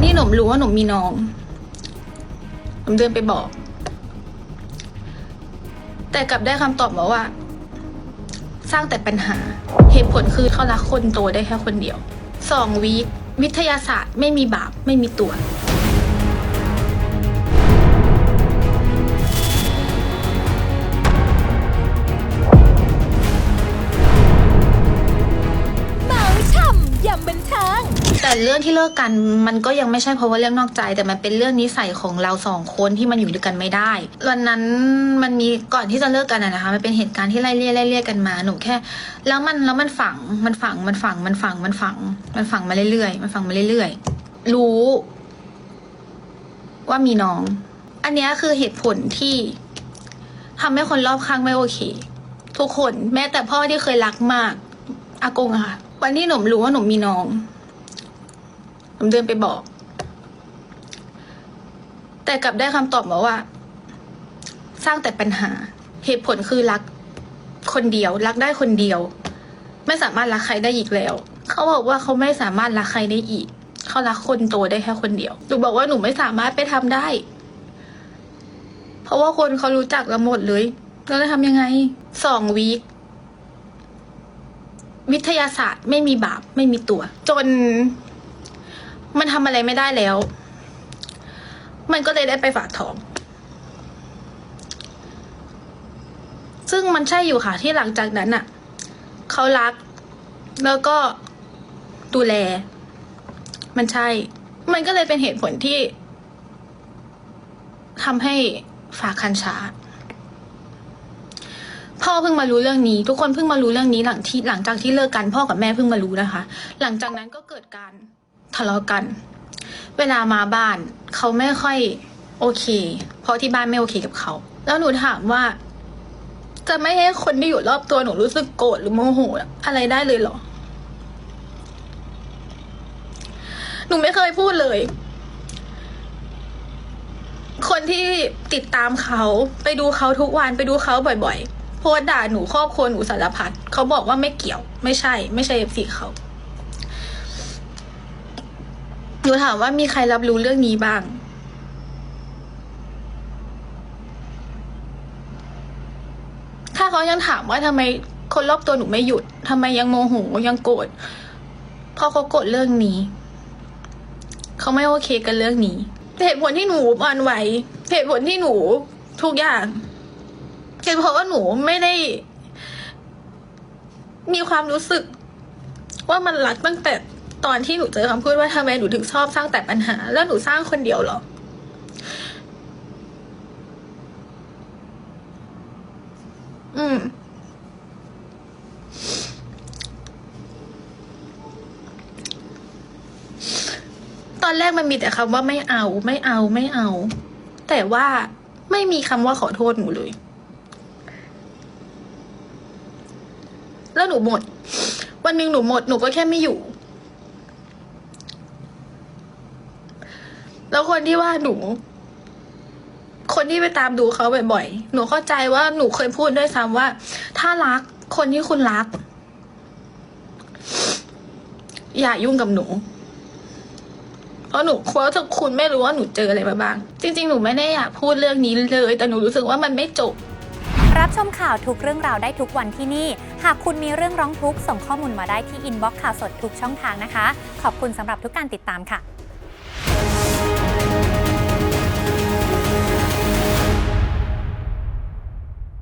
ันที่หนุ่มรู้ว่าหนุ่มมีน้องหนุ่มเดินไปบอก แต่กลับได้คำตอบมาว่า สร้างแต่ปัญหา เหตุผลคือเขารักคนโตได้แค่คนเดียวสองวีควิทยาศาสตร์ไม่มีบาปไม่มีตัว แต่เรื่องที่เลิกกันมันก็ยังไม่ใช่เพราะว่าเรื่องนอกใจ แต่มันเป็นเรื่องนิสัยของเราสองคนที่มันอยู่ด้วยกันไม่ได้วันนั้นมันมีก่อนที่จะเลิกกันอะนะคะมันเป็นเหตุการณ์ที่ไล่เลี่ยไล่เลี่ยกันมาหนูแค่ แล้วมันแล้วมันฝังมันฝังมันฝังมันฝังมันฝัง มันฝังมาเรื่อยๆมันฝังมาเรื่อยๆ รู้ ว่ามีน้อง อันนี้คือเหตุผลที่ทำให้คนรอบข้างไม่โอเค ทุกคนแม้แต่พ่อที่เคยรักมาก อากงอะค่ะ วันที่หนุ่มรู้ว่าหนุ่มมีน้อง ผมเดินไปบอก แต่กลับได้คำตอบมาว่า สร้างแต่ปัญหา เหตุผลคือรักคนเดียว รักได้คนเดียว ไม่สามารถรักใครได้อีกแล้ว เขาบอกว่าเขาไม่สามารถรักใครได้อีก เขารักคนโตได้แค่คนเดียว หนูบอกว่าหนูไม่สามารถไปทำได้ เพราะว่าคนเขารู้จักเราหมดเลยเราจะทำยังไงสองวีควิทยาศาสตร์ไม่มีบาปไม่มีตัว จน มันทำอะไรไม่ได้แล้ว มันก็เลยได้ไปฝากท้อง ซึ่งมันใช่อยู่ค่ะที่หลังจากนั้นอะเขารัก แล้วก็ดูแล มันใช่ มันก็เลยเป็นเหตุผลที่ทำให้ฝากคันช้าพ่อเพิ่งมารู้เรื่องนี้ ทุกคนเพิ่งมารู้เรื่องนี้หลังที่หลังจากที่เลิกกันพ่อกับแม่เพิ่งมารู้นะคะ หลังจากนั้นก็เกิดการ ทะเลาะกัน เวลามาบ้านเขาไม่ค่อยโอเค เพราะที่บ้านไม่โอเคกับเขา แล้วหนูถามว่า จะไม่ให้คนที่อยู่รอบตัวหนูรู้สึกโกรธหรือโมโหอะไรได้เลยเหรอ หนูไม่เคยพูดเลย คนที่ติดตามเขาไปดูเขาทุกวันไปดูเขาบ่อยๆโพสต์ด่าหนูครอบครัวหนูสารพัดเขาบอกว่าไม่เกี่ยว ไม่ใช่ ไม่ใช่เอฟซีเขา หนูถามว่ามีใครรับรู้เรื่องนี้บ้าง ถ้าเขายังถามว่าทำไมคนรอบตัวหนูไม่หยุดทำไมยังโมโหยังโกรธเพราะเขาโกรธเรื่องนี้ เขาไม่โอเคกันเรื่องนี้เหตุผลที่หนูอ่อนไหวเหตุผลที่หนูทุกอย่างเป็นเพราะว่าหนูไม่ได้ มีความรู้สึกว่ามันรักตั้งแต่ ตอนที่หนูเจอคำพูดว่าทำไมหนูถึงชอบสร้างแต่ปัญหา แล้วหนูสร้างคนเดียวเหรออืม ตอนแรกมันมีแต่คำว่าไม่เอา ไม่เอาไม่เอา แต่ว่าไม่มีคำว่าขอโทษหนูเลย แล้วหนูหมด วันหนึ่งหนูหมดหนูก็แค่ไม่อยู่ แล้วคนที่ว่าหนู คนที่ไปตามดูเขาบ่อยๆ หนูเข้าใจว่าหนูเคยพูดด้วยซ้ำว่า ถ้ารักคนที่คุณรัก อย่ายุ่งกับหนู เพราะหนูเพราะว่าคุณไม่รู้ว่าหนูเจออะไรมาบ้าง จริง ๆ หนูไม่ได้อยากพูดเรื่องนี้เลย แต่หนูรู้สึกว่ามันไม่จบรับชมข่าวทุกเรื่องราวได้ทุกวันที่นี่ หากคุณมีเรื่องร้องทุกข์ส่งข้อมูลมาได้ที่อินบ็อกซ์ข่าวสดทุกช่องทางนะคะ ขอบคุณสำหรับทุกการติดตามค่ะ